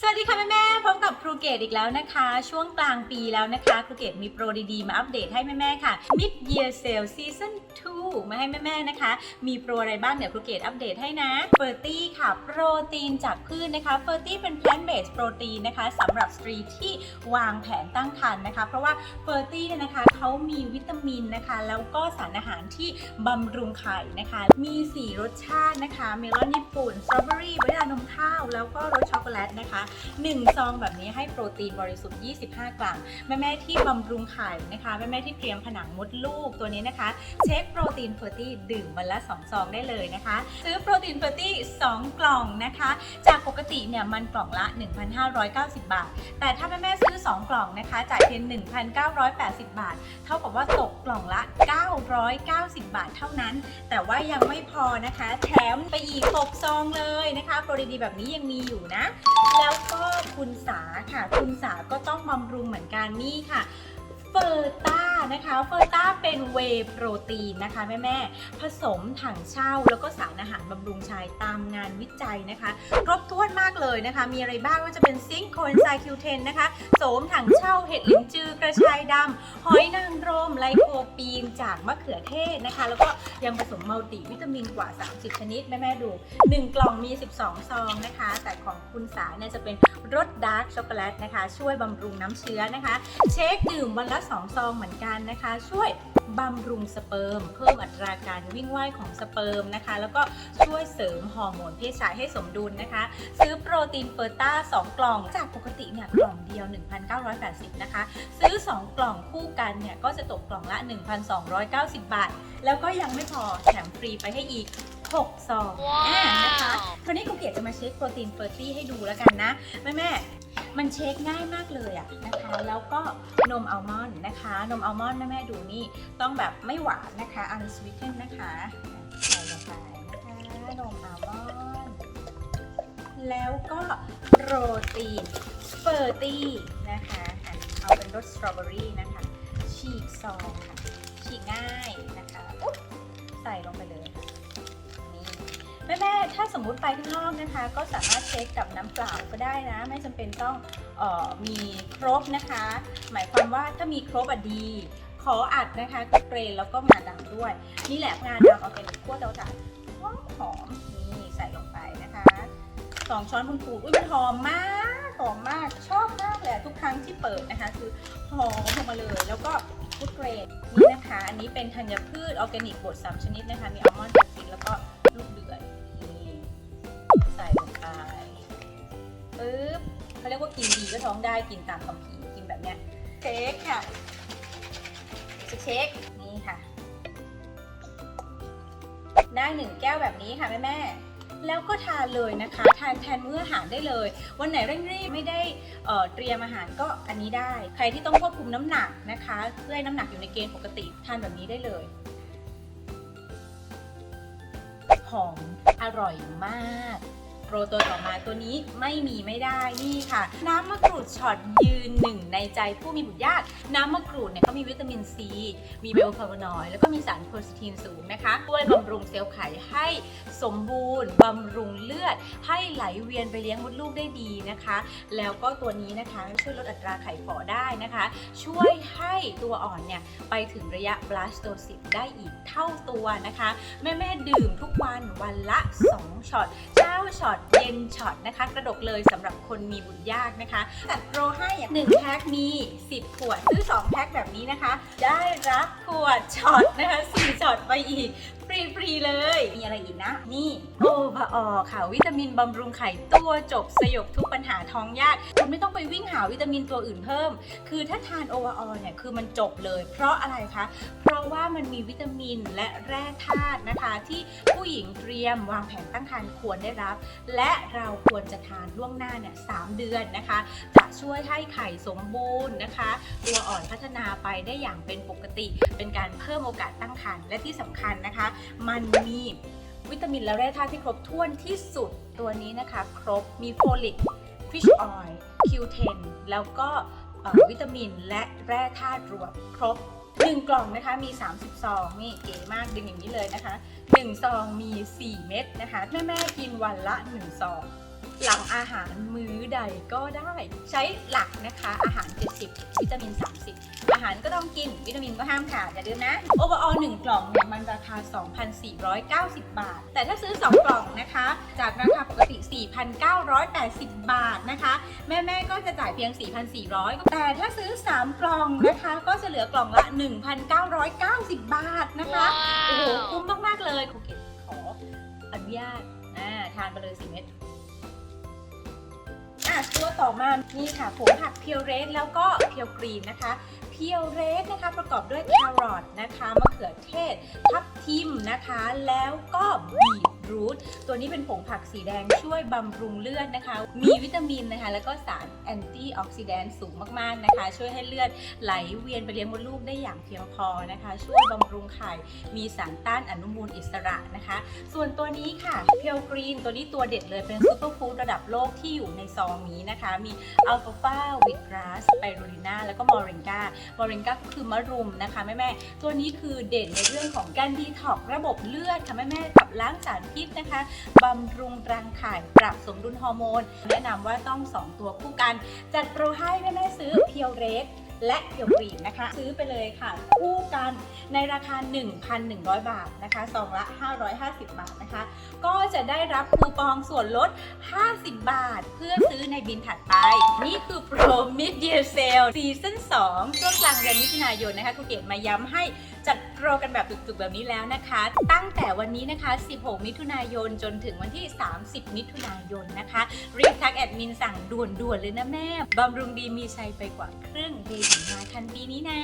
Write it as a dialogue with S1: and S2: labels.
S1: สวัสดีค่ะแม่แม่พบกับครูเกดอีกแล้วนะคะ ช่วงกลางปีแล้วนะคะครูเกดมีโปรดีๆ มาอัปเดตให้แม่แม่ค่ะ Mid Year Sale Season 2 มาให้แม่แม่นะคะ มีโปรอะไรบ้างเดี๋ยวครูเกดอัปเดตให้นะเฟอร์ตี้ค่ะ โปรตีนจากพืชนะคะเฟอร์ตี้เป็น plant based โปรตีนนะคะสำหรับสตรีที่วางแผนตั้งครรภ์นะคะ เพราะว่าเฟอร์ตี้เนี่ยนะคะเขามีวิตามินนะคะ แล้วก็สารอาหารที่บำรุงไข่นะคะ มี 4 รสชาตินะคะเมลอนญี่ปุ่นสตรอเบอรี่วานิลานมข้าวแล้วก็รสช็อกโกแลตนะคะ1 ซองแบบนี้ให้โปรตีนบริสุทธิ์ 25 กรัม แม่แม่ที่บำรุงไข่นะคะ แม่แม่ที่เตรียมผนังมดลูกตัวนี้นะคะ เช็คโปรตีนเฟอร์ตี้ดื่มวันละ 2 ซองได้เลยนะคะ ซื้อโปรตีนเฟอร์ตี้2กล่องนะคะ จากปกติเนี่ยมันกล่องละ 1,590 บาท แต่ถ้าแม่แม่ซื้อ 2 กล่องนะคะจ่ายเพียง1,980 บาท เท่ากับว่าตกกล่องละ 990 บาทเท่านั้น แต่ว่ายังไม่พอนะคะ แถมไปอีก6ซองเลยนะคะโปรดีๆแบบนี้ยังมีอยู่นะ แล้วก็คุณสาค่ะ คุณสาก็ต้องบำรุงเหมือนกันนี่ค่ะเฟอร์ต้า นะคะเฟอร์ต้าเป็นเวโปรตีนนะคะแม่แม่ผสมถังเช่า แล้วก็สารอาหารบำรุงชายตามงานวิจัยนะคะ ครบถ้วนมากเลยนะคะ มีอะไรบ้างว่าจะเป็นซิงค์โคนไซคิวเทนนะคะโสมถังเช่าเห็ดลิ้นจือกระชายดำหอยนางรมไลโคปีนจากมะเขือเทศนะคะ แล้วก็ยังผสมมัลติวิตามินกว่า 30 ชนิด แม่แม่ดู 1 กล่องมี 12 ซองนะคะ แต่ของคุณสาเนี่ยจะเป็นรสดาร์กช็อกโกแลตนะคะ ช่วยบำรุงน้ำเชื้อนะคะ เช็คดื่มวันละ 2 ซองเหมือนกันนะคะ ช่วยบำรุงสเปิร์ม เพิ่มอัตราการวิ่งว่ายของสเปิร์มนะคะ แล้วก็ช่วยเสริมฮอร์โมนเพศชายให้สมดุลนะคะ ซื้อโปรตีนเฟอร์ต้า 2 กล่องจากปกติเนี่ยกล่องเดียว 1,980 นะคะ ซื้อ 2 กล่องคู่กันเนี่ยก็จะตกกล่องละ 1,290 บาท แล้วก็ยังไม่พอแถมฟรีไปให้อีก6ซองอ่านะคะคราวนี้ครูเกียรติจะมาเช็คโปรตีนเฟอร์ตี้ให้ดูแล้วกันนะ แม่แม่ๆ มันเช็คง่ายมากเลยอะนะคะ แล้วก็นมอัลมอนด์นะคะ นมอัลมอนด์แม่แม่ดูนี่ต้องแบบไม่หวานนะคะ unsweetened นะคะใส่ลงไปนะคะนมอัลมอนด์แล้วก็โรตีนเฟอร์ตี้นะคะอะเอาเป็นรสสตรอเบอรี่นะคะ ฉีกซองค่ะ ฉีกง่ายนะคะ ถ้าสมมุติไปข้างนอกนะคะ ก็สามารถเช็คกับน้ำเปล่าก็ได้นะ ไม่จำเป็นต้องออมีครบนะคะ หมายความว่าถ้ามีครบอะดี ขออัดนะคะกเกรนแล้วก็งาดำด้วย นี่แหละงาดำเอาเป็นขั้วเตาถ่านหอมหอมนี่ใส่ลงไปนะคะสองช้อนพูนๆอุ้ยมันหอมมากหอมมากชอบมากเลยอะทุกครั้งที่เปิดนะคะ คือหอมออกมาเลย แล้วก็ฟูดเกรดนี่นะคะ อันนี้เป็นธัญพืชออร์แกนิกบด3ชนิดนะคะ มีอัลมอนด์จากฟินแล้วก็ กว่ากินดีก็ท้องได้กินตามคำพีร์กินแบบเนี้ยเช็คค่ะเช็คนี่ค่ะได้หนึ่งแก้วแบบนี้ค่ะแม่แม่ๆแล้วก็ทานเลยนะคะ ทานแทนมื้ออาหารได้เลย วันไหนเร่งรีบไม่ได้เอ่อเตรียมอาหารก็อันนี้ได้ ใครที่ต้องควบคุมน้ำหนักนะคะ เพื่อให้น้ำหนักอยู่ในเกณฑ์ปกติทานแบบนี้ได้เลยหอมอร่อยมาก โปรตัวต่อมาตัวนี้ไม่มีไม่ได้นี่ค่ะ น้ำมะกรูดช็อตยืนหนึ่งในใจผู้มีบุตรยาก น้ำมะกรูดเนี่ยเขามีวิตามินซี มีเบลฟลาวานอยด์แล้วก็มีสารโคสตีนสูงนะคะช่วยบำรุงเซลล์ไข่ให้สมบูรณ์บำรุงเลือด ให้ไหลเวียนไปเลี้ยงมดลูกได้ดีนะคะ แล้วก็ตัวนี้นะคะช่วยลดอัตราไข่ฝ่อได้นะคะ ช่วยให้ตัวอ่อนเนี่ยไปถึงระยะบลาสโตซิสได้อีกเท่าตัวนะคะ แม่แม่ดื่มทุกวันวันละ 2ช็อตาช็อตเย็นช็อตนะคะ กระดกเลยสำหรับคนมีบุตรยากนะคะจัดโปรให้อย่างหนึ่งแพ็คมี 10 ขวด ซื้อ 2 แพ็คแบบนี้นะคะ ได้รับขวดช็อตนะคะ4ช็อตไปอีก ฟรีๆเลย มีอะไรอีกนะ นี่โอพาออค่ะ วิตามินบำรุงไข่ตัวจบสยบทุกปัญหาท้องยากคุณไม่ต้องไปวิ่งหาวิตามินตัวอื่นเพิ่ม คือถ้าทานโอวาออเนี่ยคือมันจบเลย เพราะอะไรคะ เพราะว่ามันมีวิตามินและแร่ธาตุนะคะ ที่ผู้หญิงเตรียมวางแผนตั้งครรภ์ควรได้รับ และเราควรจะทานล่วงหน้าเนี่ยสามเดือนนะคะ จะช่วยให้ไข่สมบูรณ์นะคะ ตัวอ่อนพัฒนาไปได้อย่างเป็นปกติ เป็นการเพิ่มโอกาสตั้งครรภ์และที่สำคัญนะคะมันมีวิตามินและแร่ธาตุที่ครบถ้วนที่สุดตัวนี้นะคะ ครบมีโฟลิกฟิชออยล์คิวเทนแล้วก็วิตามินและแร่ธาตุรวมครบ1กล่องนะคะมี 30ซองนี่เก๋มากดึงอย่างนี้เลยนะคะ1ซองมี 4 เม็ดนะคะแม่ๆกินวันละ1ซองหลังอาหารมื้อ ใดก็ได้ใช้หลักนะคะ อาหาร 70 วิตามิน 30 อาหารก็ต้องกินวิตามินก็ห้ามขาดอย่าลืมนะโอเวอร์ออล1กล่องเนี่ยมันราคา 2,490 บาท แต่ถ้าซื้อ 2 กล่องนะคะ จากราคาปกติ 4,980 บาทนะคะ แม่ ๆ ก็จะจ่ายเพียง 4,400 แต่ถ้าซื้อ 3 กล่องนะคะ ก็จะเหลือกล่องละ 1,990 บาทนะคะ โอ้โหคุ้มมาก ๆ เลยครูเกดขออนุญาตอ่าทานไปเลย4เม็ดอะ ตัวต่อมานี่ค่ะผงผักเพียวเรสแล้วก็เพียวกรีนนะคะ เพียวเรสนะคะประกอบด้วยแครอทนะคะมะเขือเทศทับทิมนะคะ แล้วก็บีท รูทตัวนี้เป็นผงผักสีแดงช่วยบำรุงเลือดนะคะ มีวิตามินนะคะ แล้วก็สารแอนตี้ออกซิแดนต์สูงมากๆนะคะ ช่วยให้เลือดไหลเวียนไปเลี้ยงมดลูกได้อย่างเพียงพอนะคะ ช่วยบำรุงไข่ มีสารต้านอนุมูลอิสระนะคะ ส่วนตัวนี้ค่ะเพียวกรีนตัวนี้ตัวเด็ดเลยเป็นซูเปอร์ฟู้ดระดับโลกที่อยู่ในซองนี้นะคะ มีอัลฟาฟาวิตรัสไปรูลิน่าแล้วก็มอริงกามอริงกาก็คือมะรุมนะคะแม่ๆตัวนี้คือเด่นในเรื่องของการดีท็อกระบบเลือดค่ะแม่ๆขับล้างสารพิษนะคะบำรุงรังไข่ปรับสมดุลฮอร์โมน แนะนำว่าต้อง 2 ตัวคู่กัน จัดโปรให้แม่ๆซื้อเพียวเรสและเพียวกรีนนะคะ ซื้อไปเลยค่ะ คู่กันในราคา 1,100 บาทนะคะซองละ 550 บาทนะคะ ก็จะได้รับคูปองส่วนลด 50 บาท เพื่อซื้อในบินถัดไป นี่คือโปร Mid Year Sale ซีซั่น2ช่วงกลางเดือนมิถุนายนนะคะครูเกดมาย้ำให้ จัดโปรกันแบบจุกๆแบบนี้แล้วนะคะ ตั้งแต่วันนี้นะคะ 16 มิถุนายนจนถึงวันที่ 30 มิถุนายนนะคะ รีบทักแอดมินสั่งด่วนๆเลยนะแม่บำรุงดีมีชัยไปกว่าครึ่งเบบีมาทันปีนี้นะ